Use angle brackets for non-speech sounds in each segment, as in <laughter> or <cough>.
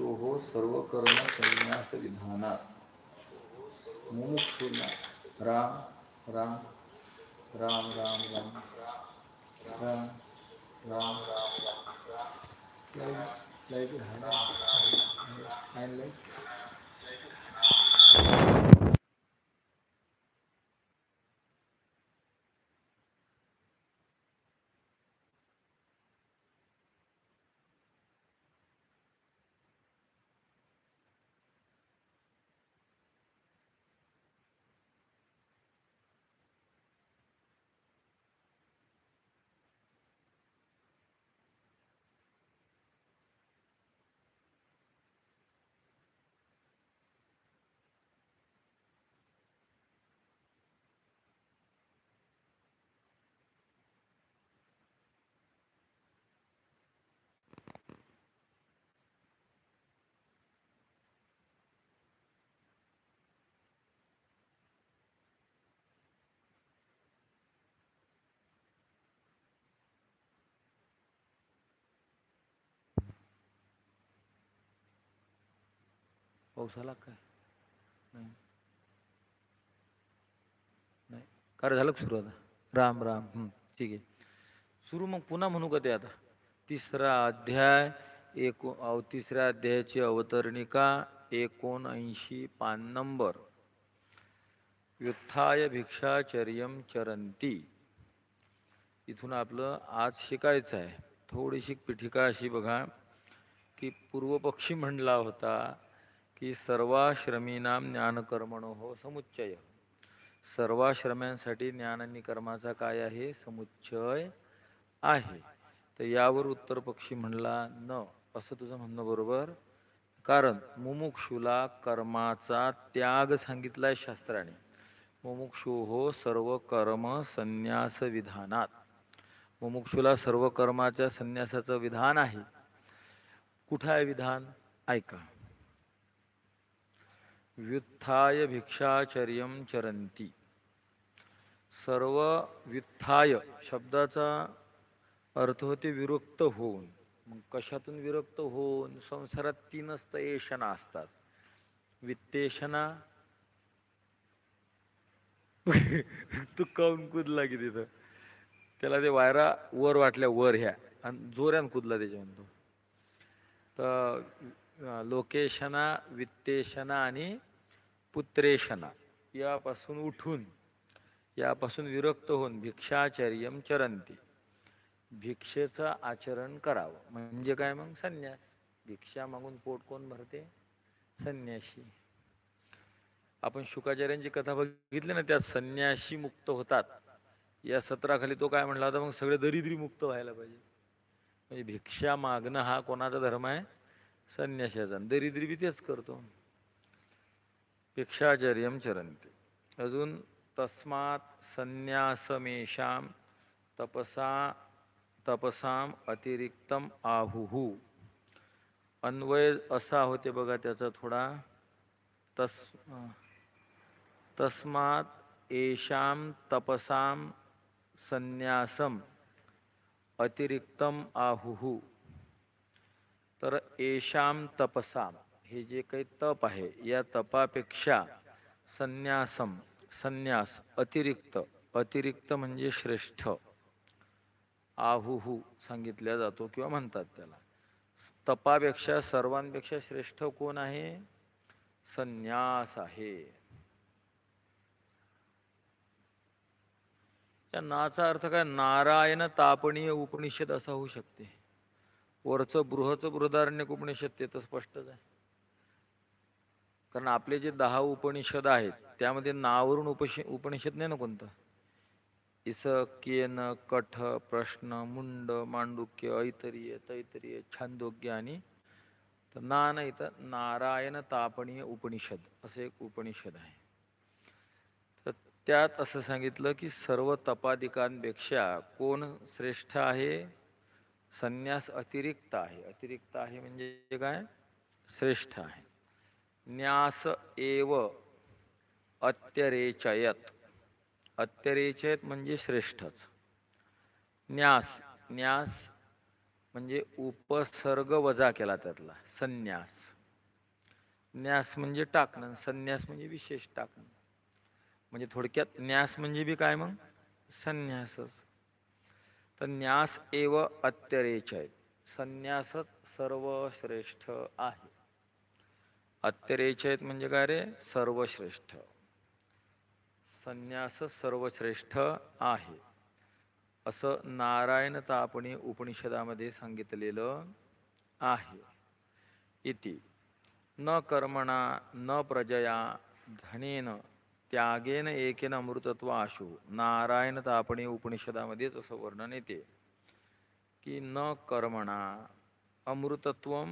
मुमुक्षुहो सर्व कर्म संन्यास विधानात मुमुक्षुला राम राम राम राम राम राम। राम राम लाइट लाइट पाऊस आला काय? नाही. नाही. कारण झालं का सुरू आता राम. राम ठीक आहे. सुरू मग पुन्हा म्हणू का ते आता? तिसरा अध्याय एको अव तिसऱ्या अध्यायाची अवतरणिका एकोणऐंशी पान नंबर. व्युत्थाय भिक्षाचर्यम चरंती इथून आपलं आज शिकायचं आहे. थोडीशी पीठिका अशी बघा की पूर्वपक्षी म्हणला होता की सर्वाश्रमीनाम ज्ञानकर्मणो हो समुच्चय. सर्वाश्रम्यांसाठी ज्ञान आणि कर्माचा काय आहे? समुच्चय आहे. तर यावर उत्तर पक्षी म्हणला न. असं तुझं म्हणणं बरोबर? कारण मुमुक्षुला कर्माचा त्याग सांगितलाय शास्त्राने. मुमुक्षु हो सर्व कर्म संन्यास विधानात. मुमुक्षुला सर्व कर्माच्या संन्यासाचं विधान आहे. कुठं आहे विधान? ऐका. व्युत्थाय भिक्षाचर्य चरंती सर्व व्युत्थाय शब्दाचा अर्थ होते विरक्त होऊन. मग कशातून विरक्त होऊन? संसारात तीनच तर येशना असतात. वित्तेशना <laughs> तू काऊन कुदला की तिथं? त्याला ते वायरा वर वाटल्या वर ह्या. आणि जोऱ्यान कुदला त्याच्या म्हणतो तर लोकेशना वित्तेशना आणि पुत्रेशना. यापासून उठून यापासून विरक्त होऊन भिक्षाचर्य चरंती. भिक्षेचं आचरण करावं. म्हणजे काय मग? संन्यास. भिक्षा मागून पोट कोण भरते? संन्याशी. आपण शुकाचार्यांची कथा बघितली ना त्यात संन्याशी मुक्त होतात. या सत्राखाली तो काय म्हणला होता मग? सगळे दरिद्री मुक्त व्हायला पाहिजे. म्हणजे भिक्षा मागणं हा कोणाचा धर्म आहे? संन्याशाचा. आणि दरिद्री बी तेच करतो. भिक्षाचर्यम चरंती अजून तस्मात संन्यासमेषाम तपसा तपसाम अतिरिक्तम आहुहू अन्वय असा होते बघा त्याचा थोडा। तस तस्मात येशाम तपसाम संन्यासम अतिरिक्तम आहुहू तर येशाम तपसाम। हे जे काही तप आहे या तपापेक्षा संन्यासम संन्यास अतिरिक्त अतिरिक्त म्हणजे श्रेष्ठ. आहुहू सांगितल्या जातो किंवा म्हणतात त्याला. तपापेक्षा सर्वांपेक्षा श्रेष्ठ कोण आहे? संन्यास आहे. या नाचा अर्थ काय? नारायण तापणीय उपनिषद असा होऊ शकते. वरचं बृहचं बृहदारण्य उपनिषद ते तर स्पष्टच आहे. कारण आपले जे दहा उपनिषद आहेत त्यामध्ये नावरून उपश उपनिषद नाही ना कोणतं? इस केन कठ प्रश्न मुंड मांडुक्य ऐतरीय तैतरीय छांदोग्य आणि तर ना नाही तर नारायण तापणीय उपनिषद असं एक उपनिषद आहे. तर त्यात असं सांगितलं की सर्व तपाधिकांपेक्षा कोण श्रेष्ठ आहे? संन्यास अतिरिक्त आहे. अतिरिक्त आहे म्हणजे काय? श्रेष्ठ आहे. न्यास एव अत्यरेचयत. अत्यरेचयत म्हणजे श्रेष्ठच. न्यास न्यास म्हणजे उपसर्ग वजा केला त्यातला संन्यास. न्यास म्हणजे टाकणं संन्यास म्हणजे विशेष टाकणं. म्हणजे थोडक्यात न्यास म्हणजे बी काय मग? संन्यासच. तर न्यास एव अत्यरेचय संन्यासच सर्वश्रेष्ठ आहे. अत्यरेचयत म्हणजे काय रे? सर्वश्रेष्ठ. संन्यास सर्वश्रेष्ठ आहे. असं नारायण तापणी उपनिषदामध्ये सांगितलेलं आहे. इति. न कर्मणा न प्रजया धनेन त्यागेन एकेन अमृतत्व आशु नारायण तापणी उपनिषदामध्येच असं वर्णन येते. की न कर्मणा अमृतत्व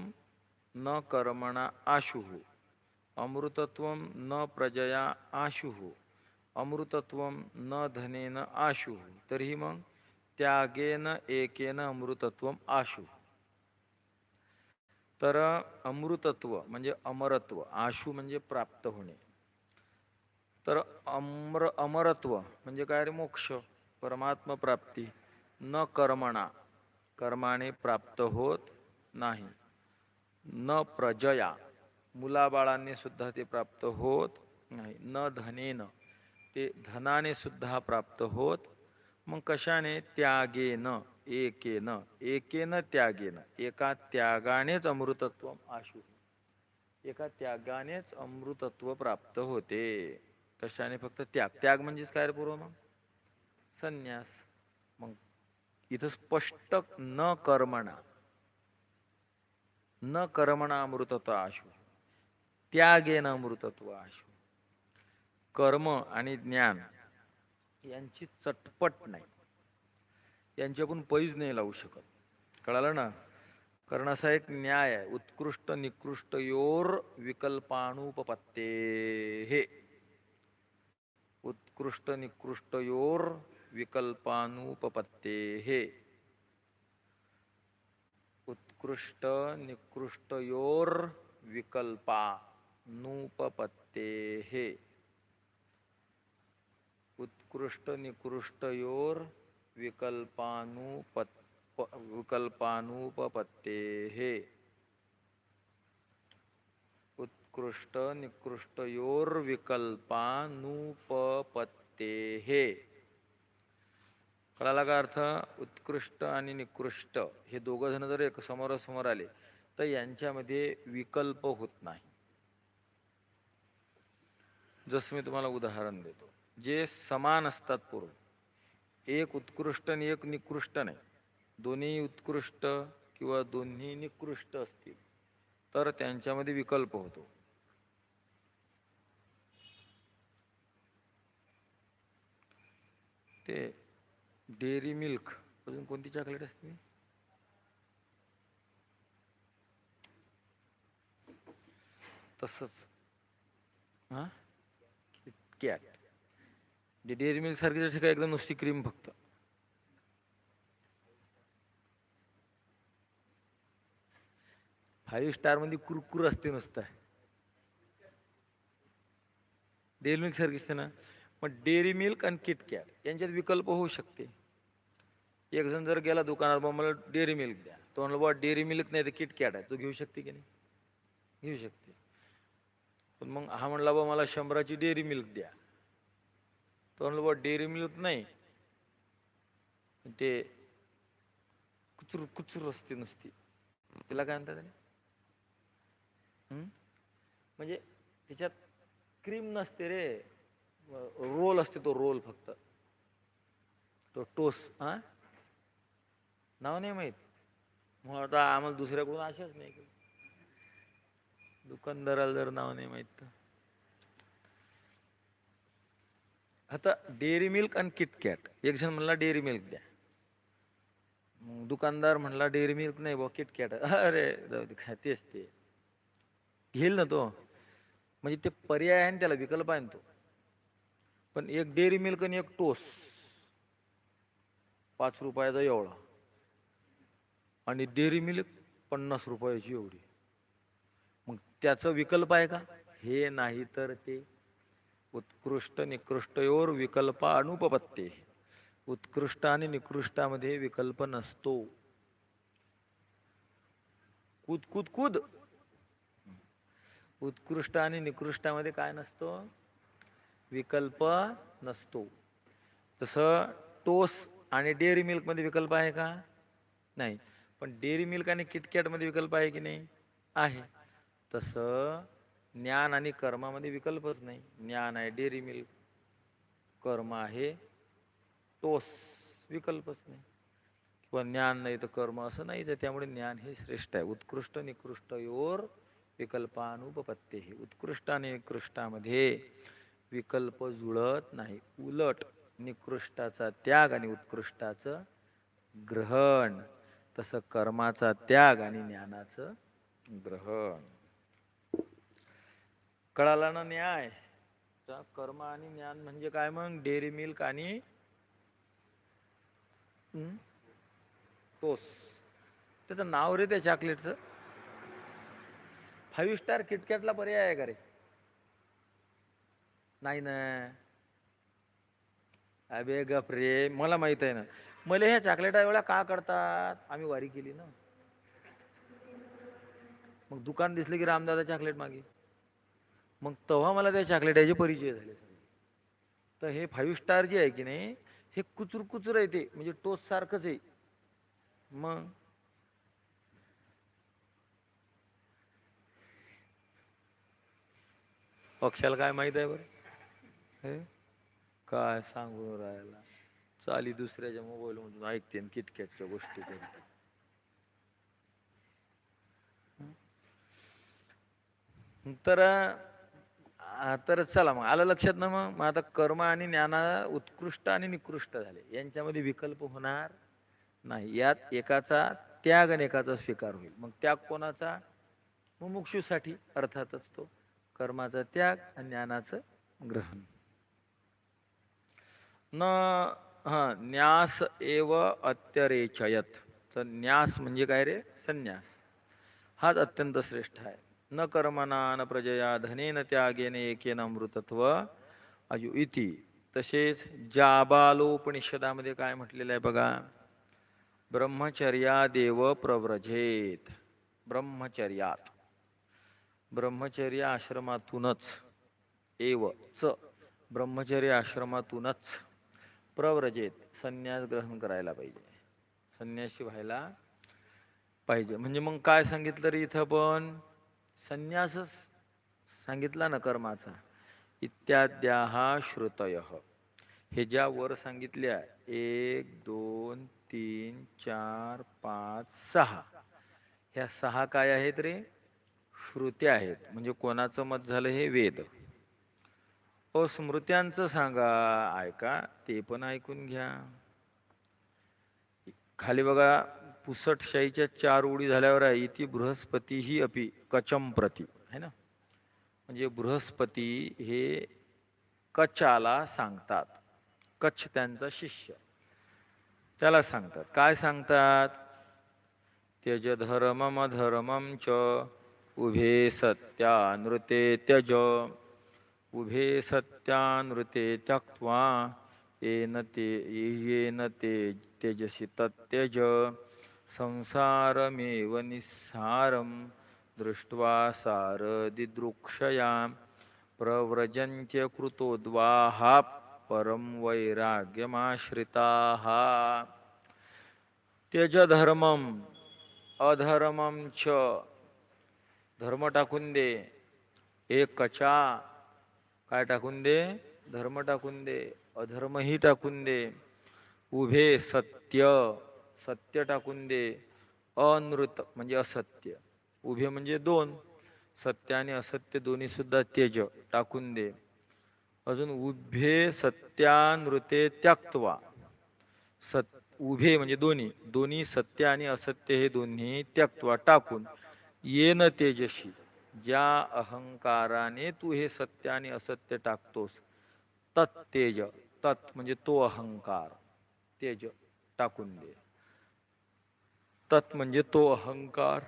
न कर्मणा आशु। अमृतत्व न प्रजया आशु। अमृतत्व न धनेन आशु। तरी मग त्यागेन एकेन अमृतत्व आशु। तर अमृतत्व म्हणजे अमरत्व आशु म्हणजे प्राप्त होणे। तर अमर अमरत्व म्हणजे काय रे मोक्ष परमात्मप्राप्ती न कर्मणा। कर्माने प्राप्त होत नाही। न प्रजया. मुलाबाळांनी सुद्धा ते प्राप्त होत नाही. न धनेन. ते धनाने सुद्धा प्राप्त होत. मग कशाने? त्यागेन. एकेन. एकेन त्यागेन. एका त्यागानेच अमृतत्व आशु. एका त्यागानेच अमृतत्व प्राप्त होते. कशाने? फक्त त्याग. त्याग म्हणजेच काय रे पूर्व मग? संन्यास. मग इथं स्पष्ट न कर्मणा न कर्मणा अमृतत्व आशु त्यागेन अमृतत्व आशु कर्म आणि ज्ञान यांची चटपट नाही. यांच्याकडून पैज नाही लावू शकत. कळालं ना? कारण असा एक न्याय आहे. उत्कृष्ट निकृष्ट योर विकल्पानुपपत्ते. हे. उत्कृष्ट निकृष्ट योर विकल्पानुपपत्ते. हे. उत्कृष्ट निकृष्ट योर विकल्पानुपपत्ते हे उत्कृष्ट निकृष्ट योर विकल्पानुपत विकल्पानुपपत्ते। हे उत्कृष्ट निकृष्ट योर विकल्पानुपपत्ते हे कळाला का अर्थ उत्कृष्ट आणि निकृष्ट हे दोघं जण जर एक समोरासमोर आले तर यांच्यामध्ये विकल्प होत नाही. जसं मी तुम्हाला उदाहरण देतो. जे समान असतात पूर्व एक उत्कृष्ट आणि एक निकृष्ट नाही. दोन्ही उत्कृष्ट किंवा दोन्ही निकृष्ट असतील तर त्यांच्यामध्ये विकल्प होतो. ते डेअरी मिल्क. अजून कोणती चॉकलेट असते? तसंच. हा? कॅट जे डेअरी मिल्क सारखीच ठिकाणी एकदम नुसती क्रीम फक्त. फाईव्ह स्टारमध्ये कुरकुर असते नुसतं. डेअरी मिल्क सारखी असते ना. पण डेअरी मिल्क आणि किटकॅट यांच्यात विकल्प होऊ शकते. एक जण जर गेला दुकानात बा मला डेअरी मिल्क द्या. तो म्हणला बा डेअरी मिल्क नाही तर किटकॅट आहे. तो घेऊ शकते की नाही? घेऊ शकते. पण मग हा म्हणला बा मला शंभराची डेअरी मिल्क द्या. तो म्हणलं बा डेअरी मिल्क नाही. ते कुचूर कुचूर असते नुसती. तिला काय म्हणतात म्हणजे त्याच्यात क्रीम नसते रे. रोल असते तो रोल फक्त. तो टोस हा? नाव नाही माहीत. मग आता आम्हाला दुसऱ्याकडून आशाच नाही दुकानदाराला जर नाव नाही माहीत तर. आता डेअरी मिल्क आणि किटकॅट एक जण म्हणला डेअरी मिल्क द्या. मग दुकानदार म्हणला डेअरी मिल्क नाही बा किटकॅट अरे जाऊ दे काय तेच ते. घेईल ना तो. म्हणजे ते पर्याय आहे त्याला विकल्प आहे ना तो. पण एक डेअरी मिल्क आणि एक टोस. पाच रुपयाचा एवढा. आणि डेअरी मिल्क पन्नास रुपयाची एवढी. मग त्याचं विकल्प आहे का? हे नाही तर ते उत्कृष्ट निकृष्टयोर विकल्प अनुपपत्ते उत्कृष्ट आणि निकृष्टामध्ये विकल्प नसतो. कुद कुद कुद. उत्कृष्ट आणि निकृष्टामध्ये काय नसतो? विकल्प नसतो. तसं टोस आणि डेअरी मिल्कमध्ये विकल्प आहे का? नाही. पण डेअरी मिल्क आणि किटकॅटमध्ये विकल्प आहे की नाही? आहे. तसं ज्ञान आणि कर्मामध्ये विकल्पच नाही. ज्ञान आहे डेअरी मिल्क कर्म आहे टोस विकल्पच नाही. किंवा ज्ञान नाही तर कर्म असं नाहीच आहे. त्यामुळे ज्ञान हे श्रेष्ठ आहे. उत्कृष्ट निकृष्ट योर विकल्पानुपपत्ते हे. उत्कृष्ट आणि निकृष्टामध्ये विकल्प जुळत नाही. उलट निकृष्टाचा त्याग आणि उत्कृष्टाचं ग्रहण. तसं कर्माचा त्याग आणि ज्ञानाचं ग्रहण. कळाला ना न्याय? तर कर्म आणि ज्ञान म्हणजे काय मग? डेअरी मिल्क आणि टोस. त्याचं नाव रे त्या चॉकलेटचं. फाईव्ह स्टार किटकॅटला पर्याय आहे का रे? नाही ना. अबे गप रे मला माहीत आहे ना. मला ह्या चॉकलेटा एवढ्या का करतात? आम्ही वारी केली ना. मग दुकान दिसले की रामदादा चॉकलेट मागे. मग तेव्हा मला त्या चॉकलेटाचे परिचय झाले सगळे. तर हे फाईव्ह स्टार जे आहे की नाही हे कुचूर कुचूर आहे ते. म्हणजे टोस सारखंच आहे. मग? पक्षाला काय माहीत आहे बरं? हे? काय सांगून राहायला चाली दुसऱ्याच्या मोबाईल मधून ऐकते किटकॅटच्या गोष्टी करते. तर तर चला मग आलं लक्षात ना मग? मग आता कर्म आणि ज्ञाना उत्कृष्ट आणि निकृष्ट झाले. यांच्यामध्ये विकल्प होणार नाही. यात एकाचा त्याग आणि एकाचा स्वीकार होईल. मग त्याग कोणाचा? मुमुक्षूसाठी अर्थातच तो कर्माचा त्याग आणि ज्ञानाचं ग्रहण. न हां न्यास एव अत्यरेचयत. तर न्यास म्हणजे काय रे? संन्यास. हाच अत्यंत श्रेष्ठ आहे. न कर्मना न प्रजया धनेन त्यागेन एकेन अमृतत्व अजु इति. तसेच जाबालोपनिषदामध्ये काय म्हटलेलं आहे बघा? ब्रह्मचर्या देव प्रव्रजेत. ब्रह्मचर्यात. ब्रह्मचर्य आश्रमातूनच. एव च. ब्रह्मचर्य आश्रमातूनच. प्रव्रजेत संन्यास ग्रहण करायला पाहिजे. संन्यासी व्हायला पाहिजे. म्हणजे मग काय सांगितलं रे इथं पण? संन्यासच सांगितला ना कर्माचा. इत्याद्या हा श्रुतय. हे ज्या वर सांगितल्या एक दोन तीन चार पाच सहा. ह्या सहा काय आहेत रे? श्रुत्या आहेत. म्हणजे कोणाचं मत झालं हे वेद. स्मृत्यांचं सांगा ऐका ते पण ऐकून घ्या. खाली बघा पुसटशाहीच्या चार उडी झाल्यावर आहे इथे बृहस्पती ही अपि कचम प्रती. है ना? म्हणजे बृहस्पती हे कचाला सांगतात. कच्छ त्यांचा शिष्य. त्याला सांगतात. काय सांगतात? त्यज धर्मम धर्मम च उभे सत्या नृते त्यज. उभे सत्यानृते त्यक्त्वा येन ते येन ते त्यजसि तत्यज संसारमेव निस्सारं दृष्ट्वा सारदिदृक्षया। प्रव्रजन्त्य कृतोद्वाहा परं वैराग्यमाश्रिताः। त्यज धर्मम अधर्मम च। धर्म टाकून दे। एकचा काय टाकून दे? धर्म टाकून दे. अधर्मही टाकून दे. उभे सत्य सत्य टाकून दे. अनृत म्हणजे असत्य. उभे म्हणजे दोन. सत्य आणि असत्य दोन्ही सुद्धा तेज टाकून दे. अजून उभे सत्यानृते त्यक्तवा. सत उभे म्हणजे दोन्ही. दोन्ही सत्य आणि असत्य हे दोन्ही त्यक्तवा टाकून येन तेजशी. ज्या अहंकाराने तू हे सत्य आणि असत्य टाकतोस तत् तेज तत् म्हणजे तो अहंकार तेज टाकून दे. तत् म्हणजे तो अहंकार.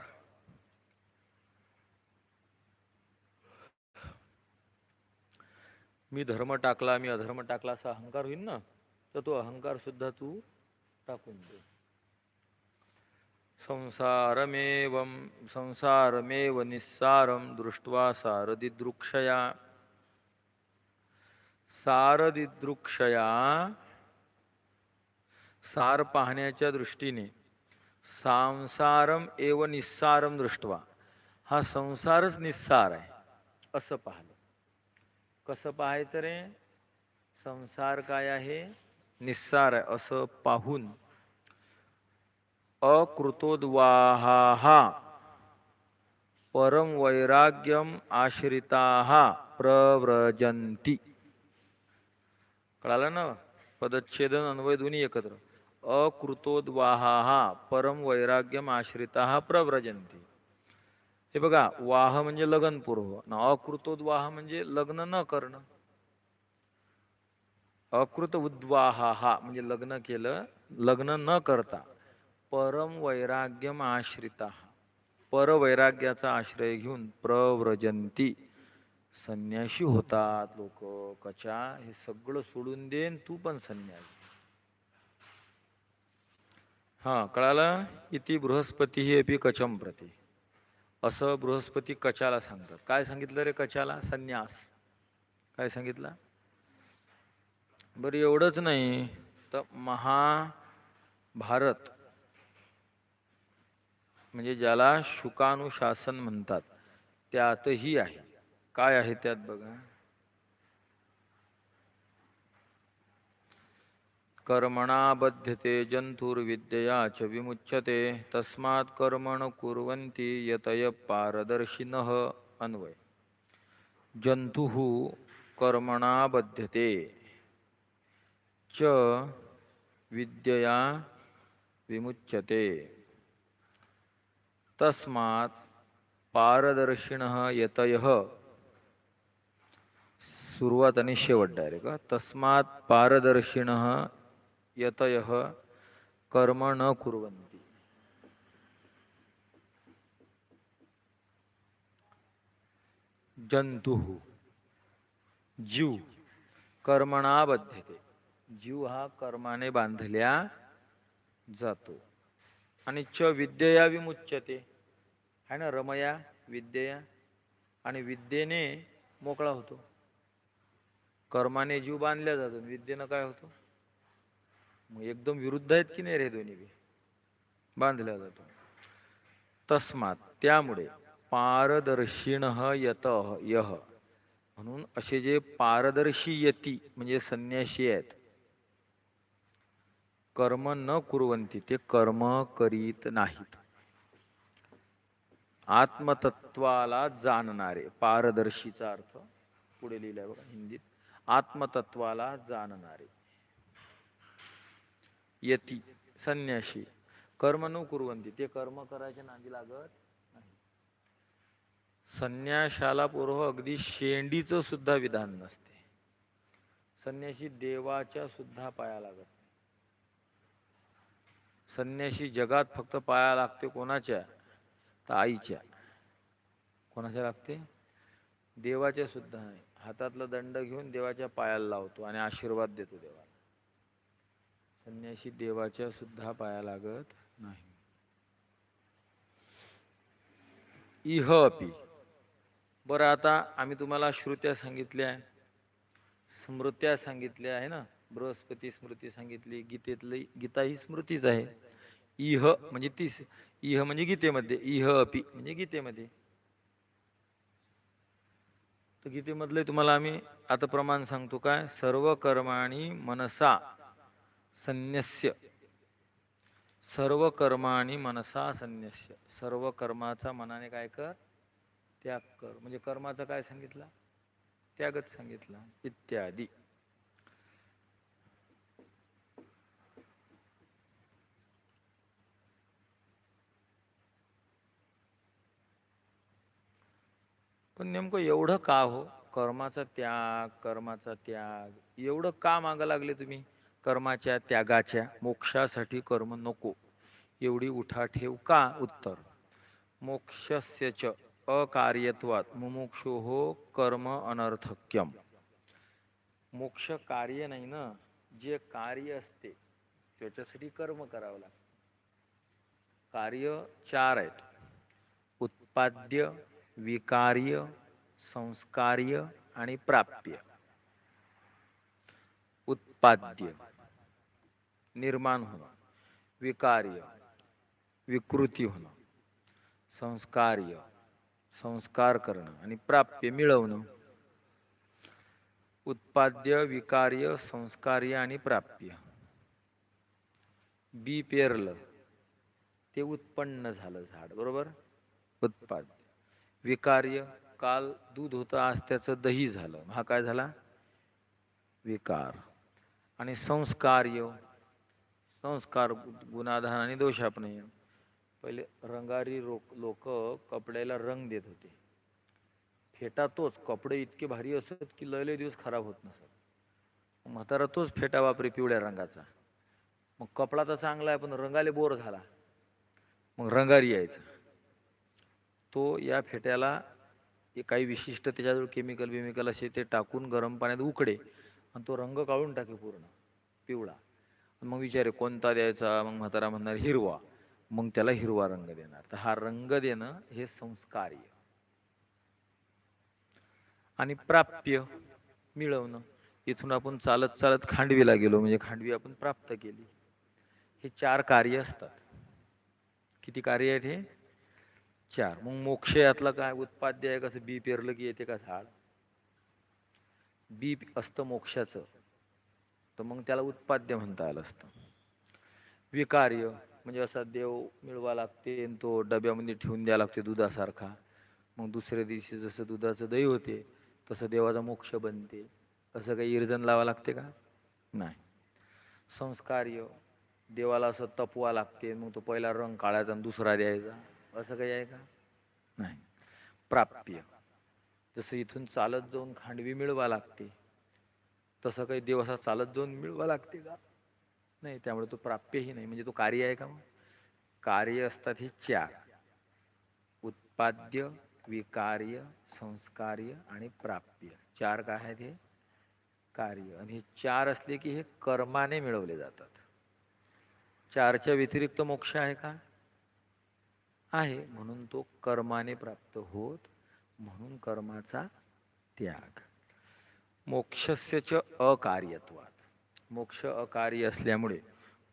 मी धर्म टाकला मी अधर्म टाकला असा अहंकार होईल ना तर तो अहंकार सुद्धा तू टाकून दे. संसारमेवं संसारमेव निस्सारं दृष्ट्वा सारदिदृक्षया। सारदिदृक्षया सार पाहण्याच्या दृष्टीने सांसारम एव निस्सारम दृष्ट्वा हा संसारच निस्सार आहे असं पाहिलं. कसं पाहायचं रे? संसार काय आहे? निस्सार आहे असं पाहून अकृतोद्वाहा। परम वैराग्यम आश्रिता प्रव्रजंती कळालं ना? पदच्छेदन अन्वय दोन्ही एकत्र. अकृतोद्वाहा परम वैराग्यम आश्रिता प्रव्रजंती हे बघा वाह म्हणजे लग्नपूर्व अकृतोद्वाह म्हणजे लग्न न करणं. अकृत उद्वाहा म्हणजे लग्न केलं लग्न न करता. परम वैराग्यम आश्रिता. परवैराग्याचा आश्रय घेऊन प्रव्रजंती संन्याशी होतात लोक. कचा हे सगळं सोडून देन तू पण संन्यासी. हा कळालं? इति बृहस्पती ही अपि कचम प्रती. असं बृहस्पती कचाला सांगतात. काय सांगितलं रे कचाला? संन्यास. काय सांगितलं? बरं एवढंच नाही. तर महाभारत म्हणजे ज्याला शुकानुशासन म्हणतात त्यातही आहे. काय आहे त्यात बघा? कर्मणाबध्यते जंतुर्विद्यया च विमुच्यते तस्मात् कर्मण कुर्वन्ति यतय पारदर्शिनः अन्वय। जंतु कर्मणाबध्यते च विद्यया विमुच्यते। तस्मात् पारदर्शिणः यतयः। सुरुवात आणि शेवट डायरेक्ट तस्मात् पारदर्शिणः यतयः कर्म न कुर्वन्ति। जंतु जीव कर्मणा बद्धते जीव हा कर्माने बांधल्या जातो। आणि च विद्यया विमुच्यते। आहे ना रमया विद्यया आणि विद्येने मोकळा होतो. कर्माने जीव बांधल्या जातो. विद्येनं काय होतो? मग एकदम विरुद्ध आहेत की नाही रे दोन्ही बी? बांधल्या जातो. तस्मात त्यामुळे पारदर्शिण यत यह म्हणून असे जे पारदर्शी यती म्हणजे संन्याशी आहेत कर्म न कुरवंती ते कर्म करीत नाहीत. आत्मतत्वाला जाणणारे पारदर्शीचा अर्थ पुढे लिहिलाय बघा हिंदीत. आत्मतत्वाला जाणणारे. यती संन्याशी. कर्म न कुरवंती. ते कर्म करायच्या नांदी लागत नाही. संन्याशाला पूर्व अगदी शेंडीचं सुद्धा विधान नसते. संन्याशी देवाच्या सुद्धा पाया लागत नाही. संन्याशी जगात फक्त पाया लागते कोणाच्या? तर आईच्या. कोणाच्या लागते? देवाच्या सुद्धा नाही. हातातला दंड घेऊन देवाच्या पायाला लावतो आणि आशीर्वाद देतो देवाला. संन्याशी देवाच्या सुद्धा पाया लागत नाही. इह अपी. बरं आता आम्ही तुम्हाला श्रुत्या सांगितल्या. स्मृत्या सांगितल्या आहे ना? बृहस्पती स्मृती सांगितली. गीतेतली गीता ही स्मृतीच आहे. इह म्हणजे ती इह म्हणजे गीतेमध्ये इह अपी म्हणजे गीतेमध्ये. तर गीतेमधले तुम्हाला आम्ही आता प्रमाण सांगतो काय? सर्व कर्माणी मनसा संन्यस्य. सर्व कर्माणी मनसा संन्यस्य. सर्व कर्माचा मनाने काय कर? त्याग कर. म्हणजे कर्माचा काय सांगितला? त्यागच सांगितला. इत्यादी. पण नेमकं एवढं का हो? कर्माचा त्याग कर्माचा त्याग एवढं का मागं लागले तुम्ही? कर्माच्या त्यागाच्या मोक्षासाठी कर्म नको. एवढी उठा ठेव का उत्तर? मोक्षस्य च अकार्यत्वात मुमुक्षो हो कर्म अनर्थक्यम. मोक्ष कार्य नाही ना? जे कार्य असते त्याच्यासाठी कर्म करावं लागतं. कार्य चार आहेत. उत्पाद्य विकार्य संस्कार्य आणि प्राप्य. उत्पाद्य. निर्माण होणं. विकार्य. विकृती होणं. संस्कार्य. संस्कार करणं आणि प्राप्य मिळवणं. उत्पाद्य विकार्य संस्कार्य आणि प्राप्य. बी पेरलं. ते उत्पन्न झालं झाड. बरोबर? उत्पाद्य. विकार्य काल दूध होतं आज त्याचं दही झालं. हा काय झाला? विकार. आणि संस्कार्य. संस्कार गु- गुणाधान आणि दोषापनय. पहिले रंगारी लोक कपड्याला रंग देत होते. फेटा तोच. कपडे इतके भारी असत की लय लय दिवस खराब होत नसत. म्हातारा तोच फेटा वापरे पिवळ्या रंगाचा. मग कपडा तर चांगला आहे पण रंगाले बोर झाला. मग रंगारी यायचा. तो या फेट्याला काही विशिष्ट त्याच्याजवळ केमिकल बिमिकल असे ते टाकून गरम पाण्यात उकडे आणि तो रंग काढून टाके पूर्ण पिवळा. मग विचारे कोणता द्यायचा? मग म्हातारा म्हणणार हिरवा. मग त्याला हिरवा रंग देणार. तर हा रंग देणं हे संस्कार्य. आणि प्राप्य मिळवणं. इथून आपण चालत चालत खांडवीला गेलो. म्हणजे खांडवी आपण प्राप्त केली. हे चार कार्य असतात. किती कार्य आहेत हे? चार. मग मोक्ष यातलं काय? उत्पाद्य आहे कसं? बी पेरलं की येते का झाड? बी असतं मोक्षाचं. तर मग त्याला उत्पाद्य म्हणता आलं असतं. विकार्य म्हणजे असा देव मिळवा लागते आणि तो डब्यामध्ये ठेवून द्यावा लागते दुधासारखा. मग दुसऱ्या दिवशी जसं दुधाचं दही होते तसं देवाचा मोक्ष बनते. असं काही इर्जन लावा लागते का? नाही. संस्कार्य देवाला असं तपवा लागते. मग तो पहिला रंग काढायचा आणि दुसरा द्यायचा. असं काही आहे का? नाही. प्राप्य. जसं इथून चालत जाऊन खांडवी मिळवा लागते तसं काही देव चालत जाऊन मिळवा लागते का? नाही त्यामुळे तो प्राप्यही नाही. म्हणजे तो कार्य आहे का मग? कार्य असतात हे चार उत्पाद्य विकार्य संस्कार्य आणि प्राप्य. चार काय आहेत हे? कार्य. आणि हे चार असले की हे कर्माने मिळवले जातात. चारच्या व्यतिरिक्त मोक्ष आहे का? आहे. म्हणून तो कर्माने प्राप्त होत म्हणून कर्माचा त्याग. मोक्षस्य च अकार्यत्वात. मोक्ष अकार्य असल्यामुळे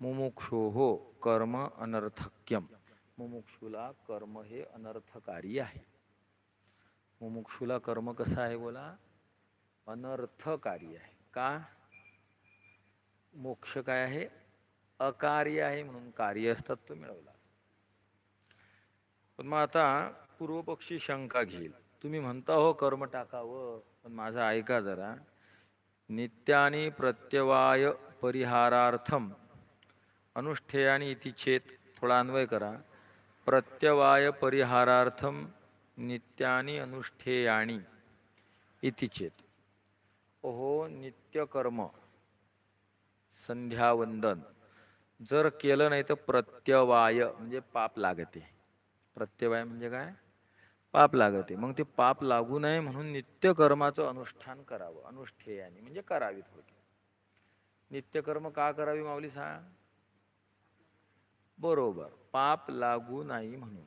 मुमुक्षो हो कर्म अनर्थक्यम. मुमुक्षुला कर्म हे अनर्थकारी आहे. मुमुक्षुला कर्म कसं आहे बोला? अनर्थकारी आहे. का? मोक्ष काय आहे? अकार्य आहे म्हणून कार्य असतात तो मिळवला. पण मग आता पूर्वपक्षी शंका घेईल. तुम्ही म्हणता हो कर्म टाकावं. पण माझं ऐका जरा. नित्यानी प्रत्यवाय परिहारार्थम अनुष्ठेयानी इति चेत थोडा अन्वय करा. प्रत्यवाय परिहारार्थम नित्यानी अनुष्ठेयानी इति चेत. ओहो नित्यकर्म. संध्यावंदन. जर केलं नाही तर प्रत्यवाय म्हणजे पाप लागते. प्रत्यवाय म्हणजे काय? पाप लागते. मग ते पाप लागू नये म्हणून नित्य कर्माचं अनुष्ठान करावं. अनुष्ठेयाने म्हणजे करावीत होते नित्यकर्म का करावी माऊली सांग? बरोबर. पाप लागू नाही म्हणून.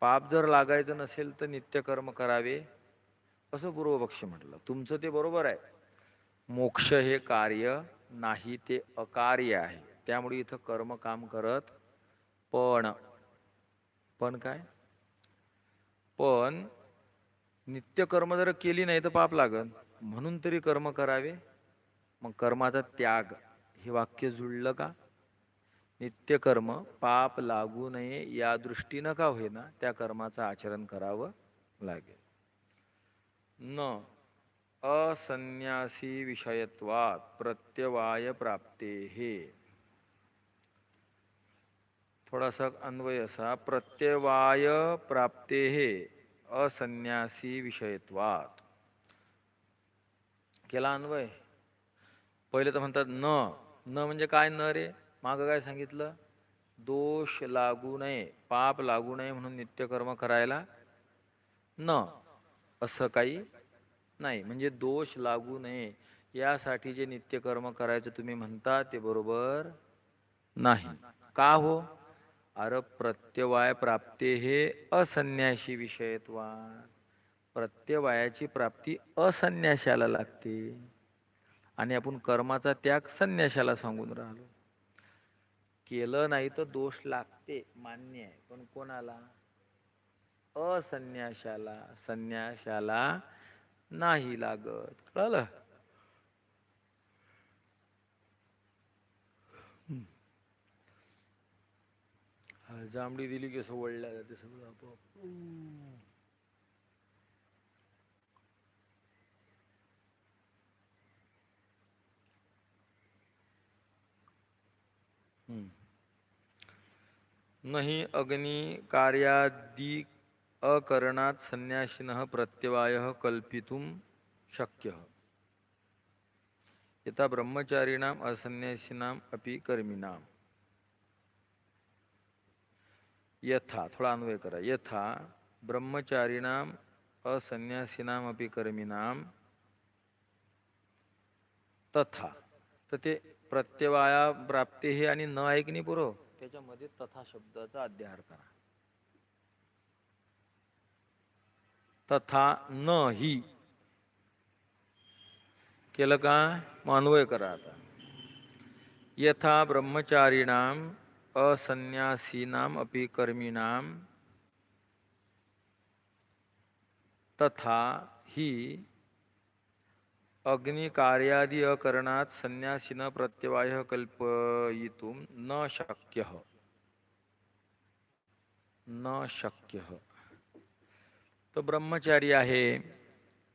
पाप जर लागायचं नसेल तर नित्यकर्म करावे. असं पूर्वपक्षी म्हटलं. तुमचं ते बरोबर आहे. मोक्ष हे कार्य नाही ते अकार्य आहे. त्यामुळे इथं कर्म काम करत पण पण काय? पण नित्य कर्म जर केली नाही तर पाप लागन. म्हणून तरी कर्म करावे. मग कर्माचा त्याग हे वाक्य जुळलं का? नित्यकर्म पाप लागू नये या दृष्टीनं का होईना त्या कर्माचं आचरण करावं लागेल. न असन्यासी विषयत्वात प्रत्यवाय प्राप्ते. हे थोडासा अन्वय असा प्रत्यवाय प्राप्ते हे असन्यासी विषयत्वात. केला अन्वय? पहिले तर म्हणतात न. न म्हणजे काय न रे? मागं काय सांगितलं? दोष लागू नये पाप लागू नये म्हणून नित्यकर्म करायला न. असं काही नाही. म्हणजे दोष लागू नये. यासाठी जे नित्यकर्म करायचं तुम्ही म्हणता ते बरोबर नाही. का हो? अर प्रत्यवाय प्राप्ते हे असन्याशी विषयत्वान. प्रत्यवायाची प्राप्ती असन्याशाला लागते. आणि आपण कर्माचा त्याग संन्याशाला सांगून राहिलो. केलं नाही तर दोष लागते मान्य आहे. पण कोणाला? असन्याशाला संन्याशाला नाही लागत. कळलं? जांभळी दिली की असं वळल्या जाते सगळं आपोआप. नाही नहि अग्नि अकरणात संन्यासीन प्रत्यवायः कल्पितुं शक्यः। यथा ब्रह्मचारिणाम् असन्यासीनाम अपि कर्मिणाम्। यथा थोडा अन्वय करा. यथा ब्रह्मचारीणाम असन्यासीनाम अपि कर्मिणां तथा. तर ते प्रत्यवाया प्राप्ती हे आणि न ऐकणे पुरो त्याच्यामध्ये तथा शब्दाचा अध्याहार करा. तथा न ही. केलं का? मग अन्वय करा आता. यथा ब्रह्मचारीणाम असन्यासीनाम अपि कर्मिणाम तथा ही अग्निकार्यादी अकरणात संन्यासीन प्रत्यवाय कल्पयितुं न शक्य। न शक्य। तो ब्रह्मचारी आहे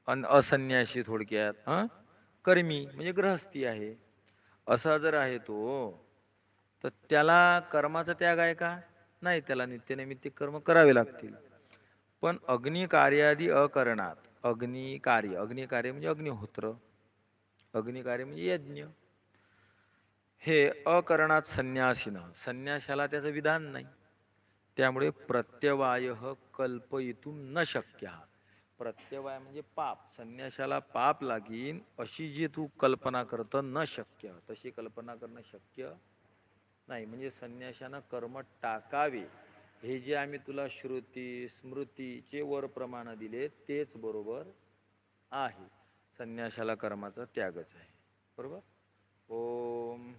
अन असन्यासी थोडक्यात हं? कर्मी म्हणजे गृहस्थी आहे। असा जर आहे तो तर त्याला कर्माचा त्याग आहे का? नाही त्याला नित्यनैमित्तिक कर्म करावे लागतील. पण अग्निकार्यादी अकरणात अग्निकार्य अग्निकार्य म्हणजे अग्निहोत्र. अग्निकार्य म्हणजे यज्ञ. हे अकरणात संन्यासीनं संन्यासाला त्याचं विधान नाही. त्यामुळे प्रत्यवाय कल्पयितुम न शक्य. प्रत्यवाय म्हणजे पाप. संन्यासाला पाप लागीन अशी जी तू कल्पना करत न शक्य. तशी कल्पना करणं शक्य नाही म्हणजे संन्याशानं कर्म टाकावे. हे जे आम्ही तुला श्रुती स्मृतीचे वर प्रमाण दिले तेच बरोबर आहे. संन्याशाला कर्माचा त्यागच आहे. बरोबर? ओम.